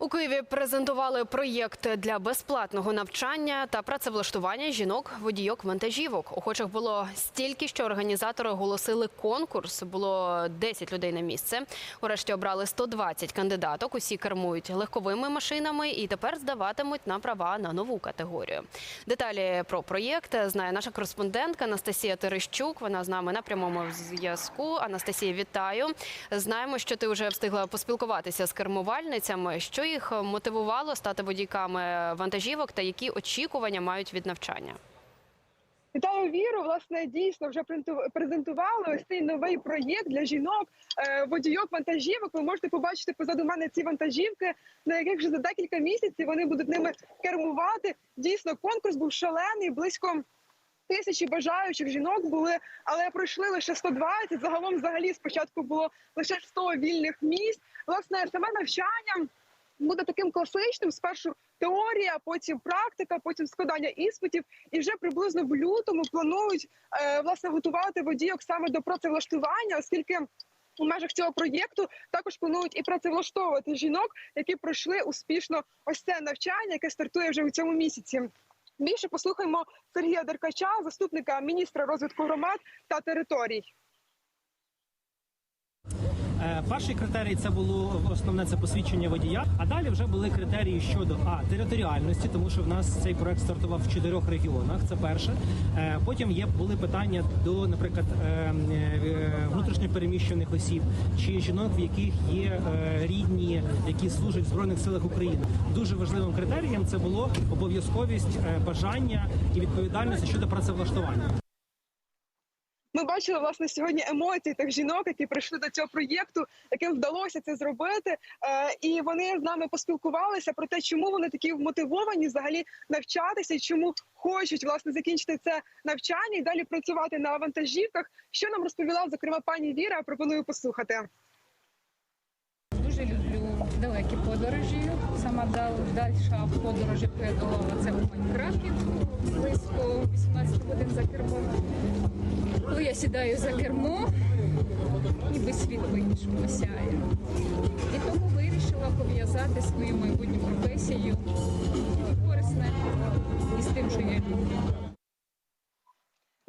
У Києві презентували проєкт для безплатного навчання та працевлаштування жінок водійок вантажівок. Охочих було стільки, що організатори оголосили конкурс. Було 10 людей на місце. Урешті обрали 120 кандидаток. Усі кермують легковими машинами і тепер здаватимуть на права на нову категорію. Деталі про проєкт знає наша кореспондентка Анастасія Терещук. Вона з нами на прямому зв'язку. Анастасія, вітаю. Знаємо, що ти вже встигла поспілкуватися з кермувальницями. Що їх мотивувало стати водійками вантажівок та які очікування мають від навчання? Вітаю віру. Власне, дійсно вже презенту- презентували ось цей новий проєкт для жінок е, водійок вантажівок. Ви можете побачити позаду мене ці вантажівки, на яких вже за декілька місяців вони будуть ними кермувати. Дійсно, конкурс був шалений, близько. Тисячі бажаючих жінок були, але пройшли лише 120. Загалом, взагалі, спочатку було лише 100 вільних місць. Власне, саме навчання буде таким класичним. Спершу теорія, потім практика, потім складання іспитів. І вже приблизно в лютому планують е, власне готувати водійок саме до працевлаштування, оскільки. У межах цього проєкту також планують і працевлаштовувати жінок, які пройшли успішно ось це навчання, яке стартує вже у цьому місяці. Більше послухаємо Сергія Деркача, заступника міністра розвитку громад та територій. Е, Перший критерій це було основне це посвідчення водія. А далі вже були критерії щодо а територіальності, тому що в нас цей проект стартував в чотирьох регіонах. Це перше. Е, Потім є були питання до, наприклад, е, е, внутрішньопереміщених осіб чи жінок, в яких є рідні, які служать в збройних силах України. Дуже важливим критерієм це було обов'язковість бажання і відповідальності щодо працевлаштування. Ми бачили власне сьогодні емоції тих жінок, які прийшли до цього проєкту, яким вдалося це зробити. Е, і вони з нами поспілкувалися про те, чому вони такі вмотивовані взагалі навчатися, і чому хочуть власне закінчити це навчання і далі працювати на вантажівках. Що нам розповіла зокрема пані Віра? Пропоную послухати. Дуже люблю далекі подорожі. Сама дал- дальша подорож, яку я долала, це в Майнкрафті близько 18 годин за кермом. Сідаю за кермо, ніби світ по-іншому сяє. І тому вирішила пов'язати свою майбутню професію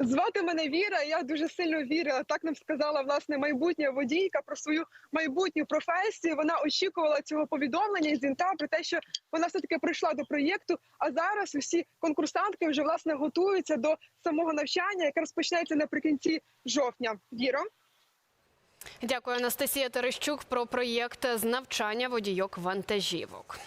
Звати мене Віра. Я дуже сильно вірила. Так нам сказала власне майбутня водійка про свою майбутню професію. Вона очікувала цього повідомлення і дзвінка про те, що вона все таки прийшла до проєкту. А зараз усі конкурсантки вже власне готуються до самого навчання, яке розпочнеться наприкінці жовтня. Віро. Дякую, Анастасія Терещук, про проєкт з навчання водійок вантажівок.